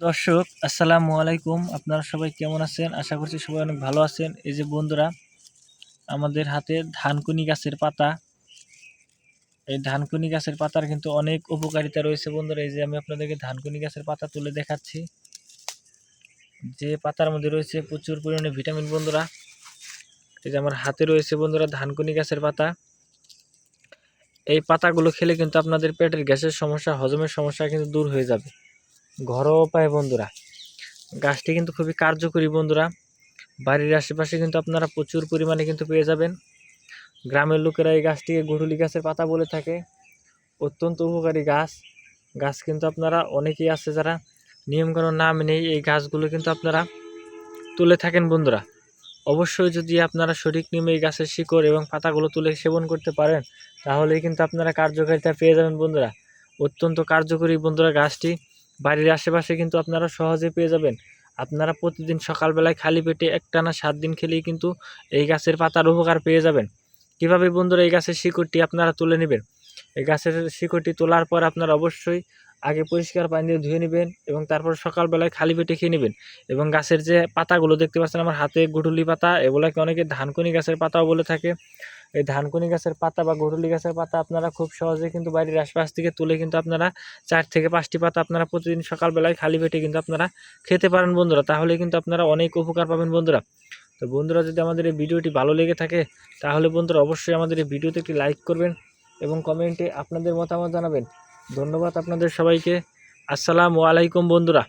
দর্শক, আসসালামু আলাইকুম। আপনারা সবাই কেমন আছেন? আশা করছি সবাই অনেক ভালো আছেন। এই যে বন্ধুরা, আমাদের হাতে ধানকুনি গাছের পাতা। এই ধানকুনি গাছের পাতার কিন্তু অনেক উপকারিতা রয়েছে বন্ধুরা। এই যে আমি আপনাদেরকে ধানকুনি গাছের পাতা তুলে দেখাচ্ছি। যে পাতার মধ্যে রয়েছে প্রচুর পরিমাণে ভিটামিন বন্ধুরা। এই যে আমার হাতে রয়েছে বন্ধুরা ধানকুনি গাছের পাতা। এই পাতাগুলো খেলে কিন্তু আপনাদের পেটের গ্যাসের সমস্যা, হজমের সমস্যা কিন্তু দূর হয়ে যাবে। ঘরোয়া উপায় বন্ধুরা। গাছটি কিন্তু খুবই কার্যকরী বন্ধুরা। বাড়ির আশেপাশে কিন্তু আপনারা প্রচুর পরিমাণে কিন্তু পেয়ে যাবেন। গ্রামের লোকেরা এই গাছটিকে গুড়ুলি গাছের পাতা বলে থাকে। অত্যন্ত উপকারী গাছ। গাছ কিন্তু আপনারা অনেকেই আছে যারা নিয়মকানুন না মেনেই এই গাছগুলো কিন্তু আপনারা তুলে থাকেন বন্ধুরা। অবশ্যই যদি আপনারা সঠিক নিয়মে এই গাছের শিকড় এবং পাতাগুলো তুলে সেবন করতে পারেন, তাহলেই কিন্তু আপনারা কার্যকারিতা পেয়ে যাবেন বন্ধুরা। অত্যন্ত কার্যকরী বন্ধুরা গাছটি। বাড়ির আশেপাশে কিন্তু আপনারা সহজে পেয়ে যাবেন। আপনারা প্রতিদিন সকালবেলায় খালি পেটে একটানা সাত দিন খেলেই কিন্তু এই গাছের পাতার উপকার পেয়ে যাবেন। কীভাবে বন্ধুরা এই গাছের শিকড়টি আপনারা তুলে নেবেন? এই গাছের শিকড়টি তোলার পর আপনারা অবশ্যই আগে পরিষ্কার পানি দিয়ে ধুয়ে নেবেন এবং তারপর সকালবেলায় খালি পেটে খেয়ে নেবেন। এবং গাছের যে পাতাগুলো দেখতে পাচ্ছেন, আমার হাতে গুটুলি পাতা, এগুলোকে অনেকে ধানকুনি গাছের পাতাও বলে থাকে। এই ধানকুনি গাছের পাতা বা গরুলি গাছের পাতা আপনারা খুব সহজে কিন্তু বাড়ির আশপাশ থেকে তুলে কিন্তু আপনারা চার থেকে পাঁচটি পাতা আপনারা প্রতিদিন সকালবেলায় খালি পেটে কিন্তু আপনারা খেতে পারেন বন্ধুরা। তাহলে কিন্তু আপনারা অনেক উপকার পাবেন বন্ধুরা। তো বন্ধুরা, যদি আমাদের এই ভিডিওটি ভালো লেগে থাকে, তাহলে বন্ধুরা অবশ্যই আমাদের এই ভিডিওতে একটি লাইক করবেন এবং কমেন্টে আপনাদের মতামত জানাবেন। ধন্যবাদ আপনাদের সবাইকে। আসসালামু আলাইকুম বন্ধুরা।